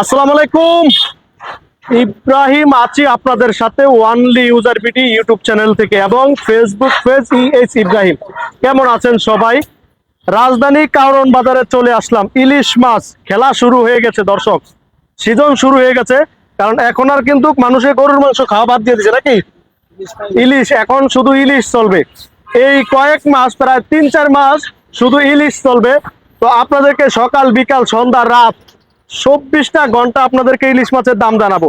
আসসালামু আলাইকুম। ইব্রাহিম, আছি আপনাদের সাথে only user BD YouTube channel থেকে এবং ফেসবুক পেজ ইএস ইব্রাহিম কেমন আছেন সবাই? রাজধানী কারণ বাজারে চলে আসলাম। ইলিশ মাছ খেলা শুরু হয়ে গেছে, দর্শক। সিজন শুরু হয়ে গেছে, কারণ এখন আর কিন্তু মানুষের গরুর মাংস খাওয়া বাদ দিয়ে দিচ্ছে নাকি? ইলিশ, এখন শুধু ইলিশ চলবে। এই কয়েক মাস, প্রায় তিন চার মাস শুধু ইলিশ চলবে। তো আপনাদেরকে সকাল, বিকাল, সন্ধ্যা, রাত চব্বিশটা ঘণ্টা আপনাদেরকে ইলিশ মাছের দাম জানাব।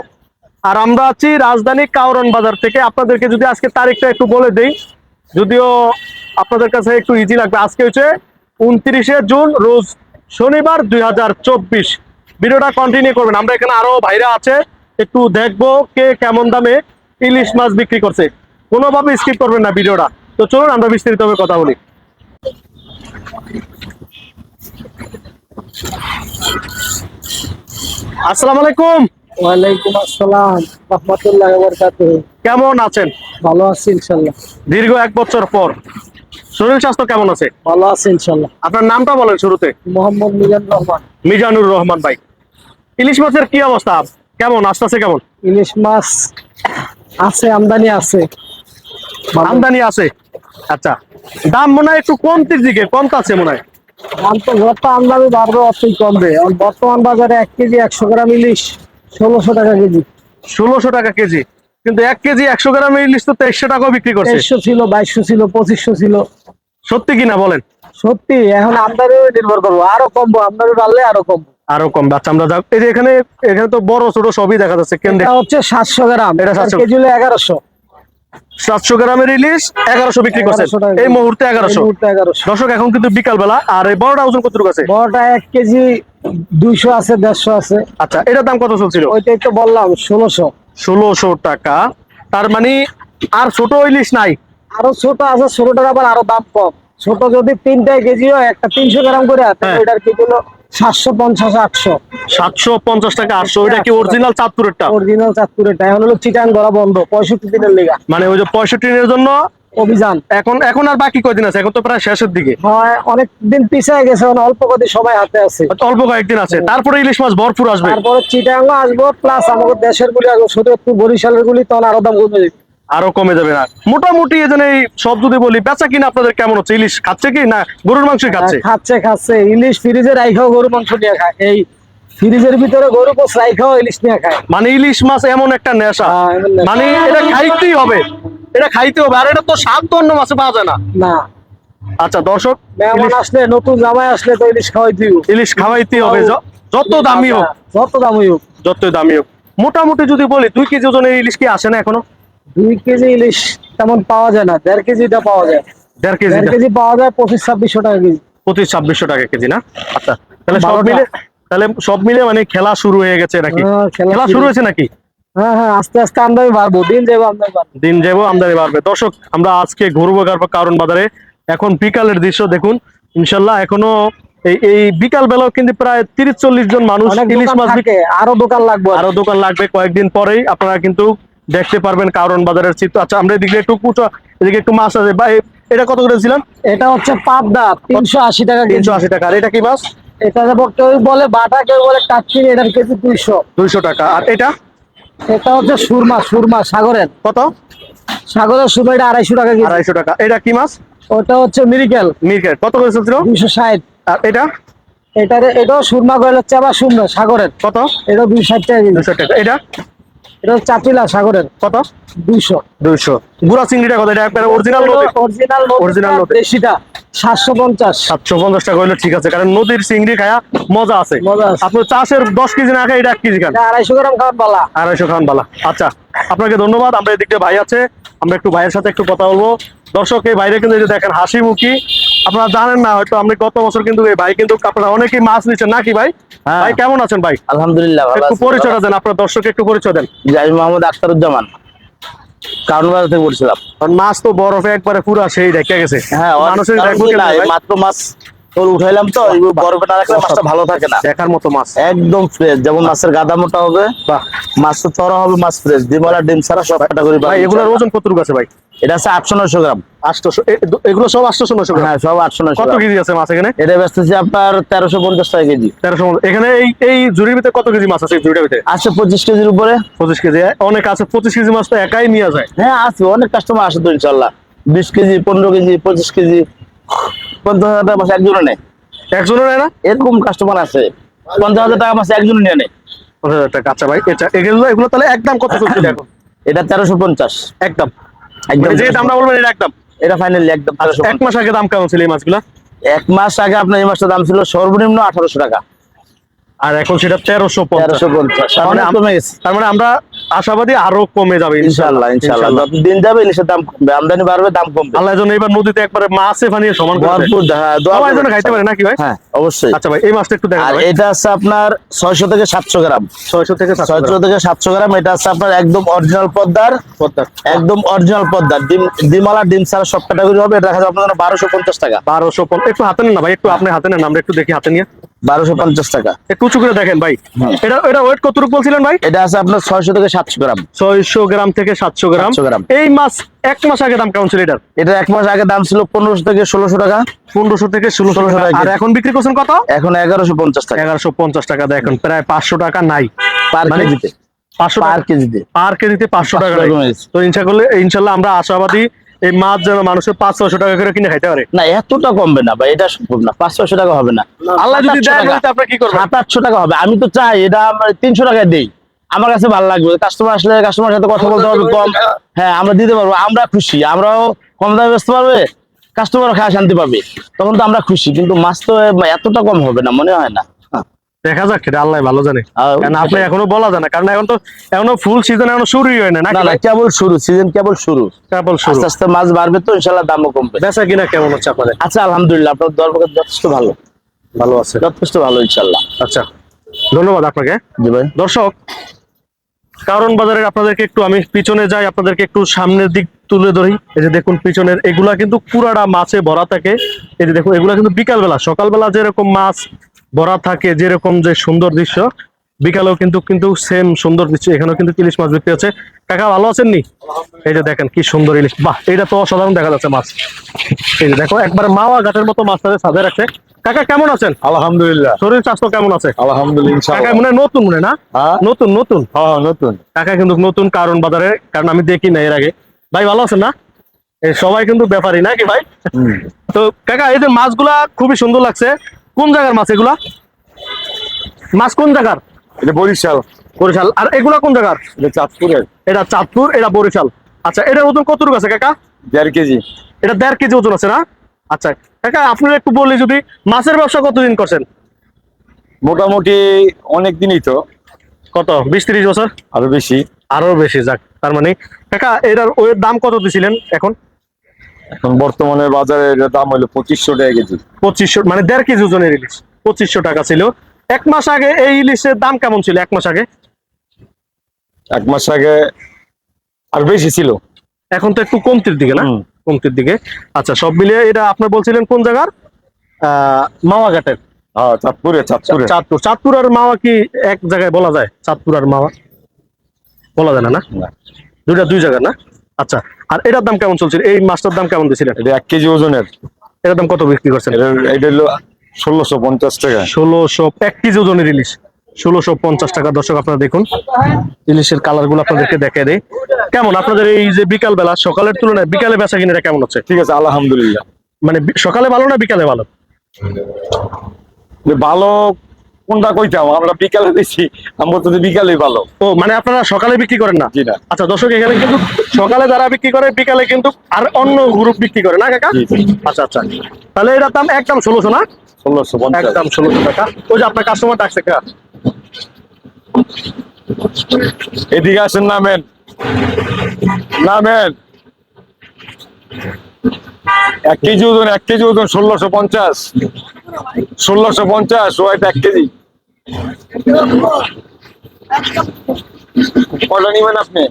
আর আমরা আছি রাজধানী কাউরন বাজার থেকে। আপনাদেরকে যদি আজকে তারিখটা একটু বলে দেই, যদিও আপনাদের কাছে একটু ইজি লাগবে। আজকে হচ্ছে উনত্রিশে জুন, রোজ শনিবার দুই হাজার চব্বিশ। ভিডিওটা কন্টিনিউ করবেন। আমরা এখানে আরও ভাইরা আছে, একটু দেখব কে কেমন দামে ইলিশ মাছ বিক্রি করছে। কোনোভাবে স্কিপ করবেন না ভিডিওটা। তো চলুন, আমরা বিস্তারিতভাবে কথা বলি। আসসালামু আলাইকুম। ওয়ালাইকুম আসসালাম। রহমতুল্লাহ কেমন আছেন? ভালো আছি ইনশাল্লাহ দীর্ঘ এক বছর পর। শরীর স্বাস্থ্য কেমন আছে? ভালো আছি ইনশাল্লাহ আপনার নামটা বলেন শুরুতে। মোহাম্মদ মিজান রহমান। মিজানুর রহমান ভাই। ইলিশ মাছের কি অবস্থা? কেমন? আসতেছে কেমন? ইলিশ মাছ আছে আমদানি আছে। আমদানি আছে। আচ্ছা। দাম মনে হয় একটু কমতির দিকে কমতাছে মনে হয়। দাম তো যত আমদানি বাড়বে অতই কমবে। বর্তমান বাজারে এক কেজি একশো গ্রাম ইলিশ ষোলোশো টাকা কেজি। ষোলোশো টাকা কেজি। কিন্তু এক কেজি একশো গ্রামের ইলিশ তো তেইশশো টাকাও বিক্রি করছে। তেইশশো ছিল বাইশশো ছিল পঁচিশশো ছিল। সত্যি কিনা বলেন? সত্যি এখন আমদানি নির্ভর করব। আরও কমবো আমদানি বাড়লে আরও কমবো। আরও কম। আচ্ছা আমরা যাক। এই যে এখানে এখানে তো বড় ছোট সবই দেখা যাচ্ছে কেন্দ্রে। হচ্ছে সাতশো গ্রাম। এটা 700 কেজি হলো এগারোশো। সাতশো গ্রামের ইলিশ এগারোশো বিক্রি করছেন। এই মুহূর্তে এগারোশো। দর্শক এখন কিন্তু বিকাল বেলা আর এই বড়টা ওজন কত আছে? বড়টা এক কেজি দুইশো আছে দেড়শো আছে। আচ্ছা এটার দাম কত চলছিল? ওইটাই তো বললাম ষোলোশো। ষোলোশো টাকা। তার মানে আর ছোট ইলিশ নাই? আরও ছোট আছে ছোটটার আবার আরও দাম কম। ছোট যদি তিনটা কেজি হয় একটা তিনশো গ্রাম করে হ্যাঁ। ওইটার হলো সাতশো পঞ্চাশ আটশো। সাতশো পঞ্চাশ টাকা আটশো ওইটা কি অরিজিনাল চাঁদপুরেরটা? অরিজিনাল চাঁদপুরের এখন হলো চিটাং ধরা বন্ধ পঁয়ষট্টি দিনের লেগা। মানে ওই যে পঁয়ষট্টি দিনের জন্য অভিযান। এখন এখন আর বাকি কয়দিন আছে? এখন তো প্রায় শেষের দিকে। হয় অনেক দিন পিছিয়ে গেছে অল্প কদিন সময় হাতে আছে। অল্প কয়েকদিন আছে। তারপরে ইলিশ মাছ ভরপুর আসবে। তারপরে চিটাং আসব প্লাস আমাদের দেশের গুলি আসব শুধু একটু বরিশালের গুলি তখন আরও দাম কমে যাবে। আরও কমে যাবে না। মোটামুটি এই এই সব যদি বলি বেচা কিনা আপনাদের কেমন হচ্ছে? ইলিশ খাচ্ছে কি না গরুর মাংসই খাচ্ছে? খাচ্ছে খাচ্ছে। ইলিশ ফ্রিজে রাইখাও গরু মাংস নিয়ে খায়। এই ফ্রিজের ভিতরে গরু পোষ রাইখাও ইলিশ নিয়ে খায়। মানে ইলিশ মাছ এমন একটা নেশা। হ্যাঁ। মানে এটা খাইতেই হবে। এটা খাইতে হবে। আর এটা তো স্বাদ তো অন্য মাছে পাওয়া যায় না। না। আচ্ছা দর্শক মেহমান আসলে নতুন জামাই আসলে তো ইলিশ খাওয়াই দিও ইলিশ খাওয়াইতেই হবে। যত দামি হোক। যত দামি হোক। যত দামি হোক। মোটামুটি যদি বলি দুই কেজি ওজনের ইলিশ কি আসে না এখনও? দুই কেজি ইলিশ তেমন পাওয়া যায় না দেড় কেজিটা পাওয়া যায়। দেড় কেজি দেড় কেজি পাওয়া যায় পঁচিশ ছাব্বিশশো টাকা কেজি। পঁচিশ ছাব্বিশশো টাকা কেজি না? আচ্ছা তাহলে সব মিলে তাহলে সব মিলে মানে খেলা শুরু হয়ে গেছে নাকি? হ্যাঁ, খেলা শুরু হয়েছে নাকি? হ্যাঁ হ্যাঁ আস্তে আস্তে আমদানি বাড়বো দিন যাব আমদানি বাড়বো। দিন যাব আমদানি বাড়বে। দর্শক আমরা আজকে ঘুরবো কারণ বাজারে। এখন বিকালের দৃশ্য দেখুন। ইনশাল্লাহ এখনও এই এই বিকাল বেলাও কিন্তু প্রায় তিরিশ চল্লিশ জন মানুষ ইলিশ মাছ আরও দোকান লাগবে। আরও দোকান লাগবে। কয়েকদিন পরেই আপনারা কিন্তু দেখতে পারবেন কারণ বাজারের চিত্র। আচ্ছা আমরা এদিকে একটু কুচো এদিকে একটু মাছ আছে। বা এটা কত করে ছিলাম এটা হচ্ছে পাবদা তিনশো আশি টাকা তিনশো আশি টাকা। আর এটা কি মাছ? এটা কেউ বলে বাটা কেউ বলে এটার কেজি দুইশো। দুইশো টাকা। আর এটা? এটা হচ্ছে সুরমা সুরমা সাগরের। কত? সাগরের সুরমা এটা আড়াইশো টাকা আড়াইশো টাকা। এটা কি মাছ? ওটা হচ্ছে মিরিকেল। মিরকেট কত করে চলছিল? দুইশো ষাট। আর এটা? এটার এটাও সুরমা গয়েল হচ্ছে আবার সুরমা সাগরের। কত? এটা দুই ষাট টাকা দুশো টাকা। এটা? এটা চাপিলা সাগরের কত? দুইশো। দুইশো। গুড়া চিংড়িটা কত? এটা একবারে অরিজিনাল নদী? অরিজিনাল দেশিটা সাতশো পঞ্চাশ। সাতশো পঞ্চাশ টাকা হইলে ঠিক আছে কারণ নদীর চিংড়ি খায়া মজা আছে। আছে। চাষের দশ কেজি না খায় এটা এক কেজি খান। আড়াইশো গ্রাম পালা। আড়াইশো খান বালা আচ্ছা আপনাকে ধন্যবাদ। আমরা এদিকে ভাই আছে আমরা একটু ভাইয়ের সাথে একটু কথা বলব। দর্শক এই বাইরে কিন্তু দেখেন হাসি মুখী আপনারা জানেন না হয়তো আপনি গত বছর কিন্তু এই ভাই কিন্তু আপনারা অনেকেই মাছ নিচ্ছেন নাকি ভাই? হ্যাঁ। ভাই কেমন আছেন ভাই? আলহামদুলিল্লাহ ভালো একটু আছি। পরিচয়টা দেন আপনার দর্শক একটু পরিচয় দেন। আমি মোহাম্মদ আখতারুজ্জামান। থেকে বলছিলাম। মাছ তো বরফে একবারে পুরা সেই গেছে। হ্যাঁ মানুষের? মাত্র মাছ তোর উঠাইলাম তো বরফে না রাখলে মাছটা ভালো থাকে না। দেখার মতো মাছ। একদম ফ্রেশ যেমন মাছের গাদা মোটা হবে মাছ তো চড়া হবে মাছ ফ্রেশ ডিম ডিম ছাড়া সব ক্যাটাগরি ভাই এগুলোর ওজন কতটুকু আছে ভাই? এটা আছে আটশো নয়শো গ্রাম। আটশোশো এগুলো সব গ্রাম? হ্যাঁ আটশো নয়শো কত গ্রাম। কেজি আছে মাছ এখানে? এটা বেচতেছি আপনার তেরোশো পঞ্চাশ টাকা কেজি। তেরোশো এখানে এই এই জুড়ির ভিতরে কত কেজি মাছ আছে জুড়িটার ভিতরে? আছে পঁচিশ কেজির উপরে। পঁচিশ কেজি। অনেক আছে পঁচিশ কেজি মাছ তো একাই নিয়ে যায়। হ্যাঁ আছে অনেক কাস্টমার আসে তো ইনশাল্লাহ। বিশ কেজি পনেরো কেজি পঁচিশ কেজি পঞ্চাশ হাজার টাকা মাছ একজনে নেয়। নেয় না? এরকম কাস্টমার আছে। পঞ্চাশ হাজার টাকা মাছ একজনে নিয়ে নেয়। পঞ্চাশ হাজার টাকা আচ্ছা ভাই এটা এগুলো এগুলো তাহলে একদম কত এখন এটা তেরোশো পঞ্চাশ। একদম। যে দামটা বলবেন এটা একদম? এটা ফাইনালি একদম তেরোশো এক মাস আগে দাম কেমন ছিল এই মাছগুলো? এক মাস আগে আপনার এই মাছটার দাম ছিল সর্বনিম্ন আঠারোশো টাকা। আর এখন সেটা তেরোশো পঞ্চাশ। মানে তার মানে আমরা আশাবাদী আরও কমে যাবে ইনশাল্লাহ। যত দিন যাবে ইলিশের দাম কমবে। আমদানি বাড়বে দাম কমবে। আল্লাহ যেন এবার নদীতে একবারে মাছে ফানিয়ে সমান করে। ভরপুর দোয়া যেন খাইতে পারে নাকি ভাই? হ্যাঁ অবশ্যই। আচ্ছা ভাই এই মাছটা একটু দেখা আর এটা আছে আপনার ছয়শো থেকে সাতশো গ্রাম। ছয়শো থেকে সাতশো ছয়শো থেকে সাতশো গ্রাম। এটা আছে আপনার একদম অরিজিনাল পদ্মার। পদ্মার। একদম অরিজিনাল পদ্মার। ডিম ডিমালা ডিম ছাড়া সব ক্যাটাগরি হবে। এটা দেখা যাবে আপনার বারোশো পঞ্চাশ টাকা। বারোশো পঞ্চাশ। একটু হাতে নেন না ভাই একটু আপনি হাতে নেন আমরা একটু দেখি হাতে নিয়ে। বারোশো পঞ্চাশ টাকা। একটু উঁচু করে দেখেন ভাই। এটা এটা ওয়েট কতটুকু বলছিলেন ভাই? এটা আছে আপনার ছয়শো থেকে সাতশো গ্রাম। ছয়শো গ্রাম থেকে সাতশো গ্রাম। 700 গ্রাম। এই মাছ এক মাস আগে দাম কেমন ছিল এটার? এটা এক মাস আগে দাম ছিল পনেরোশো থেকে ষোলোশো টাকা। পনেরোশো থেকে ষোলোশো 1600 টাকা। আর এখন বিক্রি করছেন কত? এখন এগারোশো পঞ্চাশ টাকা। এগারোশো পঞ্চাশ টাকা। দেয় এখন প্রায় পাঁচশো টাকা নাই। পার মানে কেজিতে। পাঁচশো পার কেজিতে। পার কেজিতে পাঁচশো টাকা। তো ইনশা করলে ইনশাল্লাহ আমরা আশাবাদী এই মাছ যেন মানুষের পাঁচ ছয়শো টাকা করে কিনে খাইতে পারে। না এতটা কমবে না ভাই এটা সম্ভব না। পাঁচ ছশো টাকা হবে না। আল্লাহ যদি কি করবেন? সাত আটশো টাকা হবে। আমি তো চাই এটা আমার তিনশো টাকায় দেই। আমার কাছে ভালো লাগবে। কাস্টমার আসলে কাস্টমার সাথে কথা বলতে হবে কম। হ্যাঁ আমরা দিতে পারব। আমরা খুশি। আমরাও কম দামে বেচতে পারবে কাস্টমারও খাওয়া শান্তি পাবে। তখন তো আমরা খুশি। কিন্তু মাছ তো এতটা কম হবে না মনে হয় না। দেখা যাক সেটা আল্লাহ ভালো জানে। কারণ আপনি এখনও বলা যায় না কারণ এখন তো এখনও ফুল সিজন এখনও শুরুই হয় না না নাকি না কেবল শুরু সিজন কেবল শুরু। কেবল শুরু। আস্তে আস্তে মাছ বাড়বে তো ইনশাল্লাহ দামও কমবে। বেচা কিনা কেমন হচ্ছে আপনাদের? আচ্ছা আলহামদুলিল্লাহ আপনার দরবার যথেষ্ট ভালো। ভালো আছে। যথেষ্ট ভালো ইনশাল্লাহ। আচ্ছা ধন্যবাদ আপনাকে। জি ভাই। দর্শক কারণ বাজারে আপনাদেরকে একটু আমি পিছনে যাই আপনাদেরকে একটু সামনের দিক তুলে ধরি। এই যে দেখুন পিছনের এগুলা কিন্তু পুরাটা মাছে ভরা থাকে। এই যে দেখুন এগুলা কিন্তু বিকালবেলা সকালবেলা যেরকম মাছ ভরা থাকে যেরকম যে সুন্দর দৃশ্য বিকালেও কিন্তু কিন্তু সেম সুন্দর দৃশ্য এখানেও কিন্তু ইলিশ মাছ বিক্রি হচ্ছে। কাকা ভালো আছেন নি? এই যে দেখেন কি সুন্দর ইলিশ বাহ এটা তো অসাধারণ দেখা যাচ্ছে মাছ। এই যে দেখো একবার মাওয়া ঘাটের মতো মাছ তাদের সাজে রাখছে। কাকা কেমন আছেন? আলহামদুলিল্লাহ। শরীর স্বাস্থ্য কেমন আছে? আলহামদুলিল্লাহ কাকা মনে হয় নতুন মনে হয় না? হ্যাঁ নতুন নতুন? হ্যাঁ নতুন। কাকা কিন্তু নতুন কারণ বাজারে কারণ আমি দেখি না এর আগে। ভাই ভালো আছেন না? সবাই কিন্তু ব্যাপারই নাকি ভাই? তো কাকা এই যে মাছগুলা খুবই সুন্দর লাগছে। কোন জায়গার মাছ এগুলা? মাছ কোন জায়গার? এটা বরিশাল। বরিশাল। আর এগুলা কোন জায়গার? এটা চাঁদপুরের। এটা চাঁদপুর এটা বরিশাল। আচ্ছা এটার ওজন কতটুকু আছে কাকা? দেড় কেজি। এটা দেড় কেজি ওজন আছে না? আচ্ছা কাকা আপনারা একটু বললি যদি মাছের ব্যবসা কতদিন করছেন? মোটামুটি অনেক দিনই তো। কত? বিশ ত্রিশ বছর? আরও বেশি। আরও বেশি যাক তার মানে কাকা এটার ওয়ের দাম কত দিছিলেন এখন? এখন বর্তমানে বাজারে এটার দাম হলো পঁচিশশো টাকা কেজি। পঁচিশশো মানে দেড় কেজি ওজনের ইলিশ। পঁচিশশো টাকা ছিল। এক মাস আগে এই ইলিশের দাম কেমন ছিল এক মাস আগে? এক মাস আগে আর বেশি ছিল। এখন তো একটু কমতির দিকে না? কমতির দিকে। আচ্ছা সব মিলিয়ে এটা আপনার বলছিলেন কোন জায়গার? মাওয়াঘাটের চাঁদপুরে চাঁদপুরে। চাঁদপুর। চাঁদপুর আর মাওয়া কি এক জায়গায় বলা যায়? চাঁদপুর আর মাওয়া বলা যায় না না? না। দুইটা দুই জায়গা না? আচ্ছা আর এটার দাম কেমন চলছিল এই মাছটার দাম কেমন দিয়েছিলেন এটা এক কেজি ওজনের। এটার দাম কত বিক্রি করছেন? এটা হলো ষোলোশো পঞ্চাশ টাকা। ষোলোশো এক কেজি ওজনের ইলিশ। ষোলোশো পঞ্চাশ টাকা। দর্শক আপনারা দেখুন ইলিশের কালারগুলো আপনাদেরকে দেখে দেয় কেমন? আপনাদের এই যে বিকাল বেলা সকালের তুলনায় বিকালে বেচা কিনেটা কেমন হচ্ছে? ঠিক আছে আলহামদুলিল্লাহ। মানে সকালে ভালো না বিকালে ভালো? ভালো কোনটা কইতাম? আমরা বিকালে বেশি আমরা তো বিকালে ভালো। ও মানে আপনারা সকালে বিক্রি করেন না? জি না। আচ্ছা দর্শক এখানে কিন্তু সকালে যারা বিক্রি করে বিকালে কিন্তু আর অন্য গ্রুপ বিক্রি করে না কাকা। আচ্ছা আচ্ছা। তাহলে এটার দাম একদম ষোলোশো না? ষোলোশো একদম ষোলোশো টাকা। ওই যে আপনার কাস্টমার ডাকছে কা এদিকে আসেন নামেন। নামেন। এক কেজি ওজন এক কেজি ওজন ষোলোশো পঞ্চাশ। ষোলোশো পঞ্চাশ ও একটা এক কেজি। কটা নিবেন আপনি?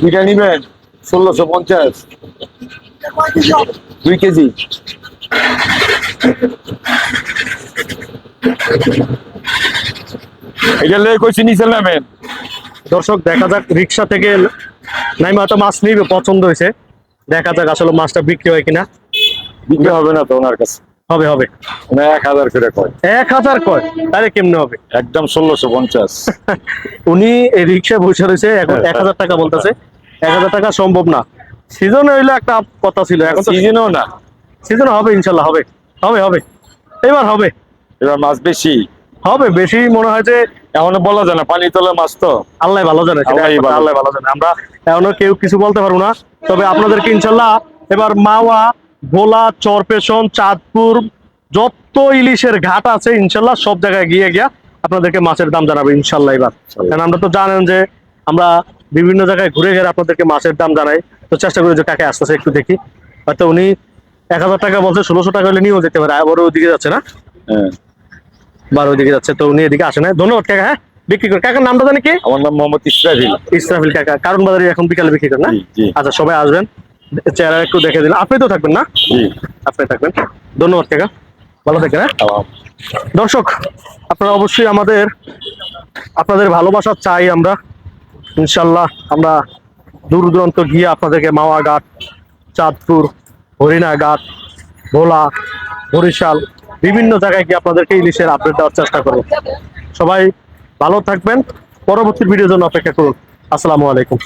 দুইটা নিবেন, ষোলোশো পঞ্চাশ। দুই কেজি। এটা লেগে কইছি নিচে নামেন দর্শক, দেখা যাক, রিক্সা থেকে নাইমা তো মাছ নিবে, পছন্দ হয়েছে দেখা যাক আসলে মাছটা বিক্রি হয় কিনা। বিক্রি হবে না তো ওনার কাছে? হবে হবে। উনি এক হাজার করে কয়? এক হাজার কয়? তাহলে কেমনে হবে? একদম ষোলোশো পঞ্চাশ। উনি রিক্সা বসে রয়েছে এখন এক হাজার টাকা বলতেছে। এক হাজার টাকা সম্ভব না। সিজন হইলে একটা কথা ছিল এখন তো সিজনও না। সিজন হবে ইনশাল্লাহ হবে। হবে হবে। এবার হবে। এবার মাছ বেশি। হবে বেশি মনে হয় যে এখনও বলা যায় না পানি তোলা মাছ তো। আল্লাহ ভালো জানে। আল্লাহ ভালো জানে। আমরা এখনও কেউ কিছু বলতে পারব না। তবে আপনাদেরকে ইনশাল্লাহ এবার মাওয়া ভোলা চরপেশন চাঁদপুর যত ইলিশের ঘাট আছে ইনশাল্লাহ সব জায়গায় গিয়ে গিয়া আপনাদেরকে মাছের দাম জানাব ইনশাল্লাহ এবার। কারণ আমরা তো জানেন যে আমরা বিভিন্ন জায়গায় ঘুরে ঘুরে আপনাদেরকে মাছের দাম জানাই। তো চেষ্টা করি যে কাকে আসতেছে একটু দেখি। হয়তো উনি এক হাজার টাকা বলছে ষোলোশো টাকা হলে নিয়েও যেতে পারে আবার ওইদিকে যাচ্ছে না? বারো বার ওইদিকে যাচ্ছে তো উনি এদিকে আসে না ধন্যবাদ কাকা হ্যাঁ? বিক্রি করে কাকার নামটা জানি কি? আমার নাম মোহাম্মদ ইসরাফিল। ইসরাফিল কাকা কারণ বাজারে এখন বিকালে বিক্রি করেন না? আচ্ছা সবাই আসবেন। চেহারা একটু দেখে দিন আপনি তো থাকবেন না? জি। আপনি থাকবেন। ধন্যবাদ কাকা। ভালো থাকেন হ্যাঁ? দর্শক আপনারা অবশ্যই আমাদের আপনাদের ভালোবাসা চাই আমরা। ইনশাল্লাহ আমরা দূর দূরান্ত গিয়ে আপনাদেরকে মাওয়াঘাট চাঁদপুর হরিণা ঘাট ভোলা বরিশাল বিভিন্ন জায়গায় গিয়ে আপনাদেরকে ইলিশের আপডেট দেওয়ার চেষ্টা করব। সবাই ভালো থাকবেন। পরবর্তী ভিডিওর জন্য অপেক্ষা করুন। আসসালামু আলাইকুম।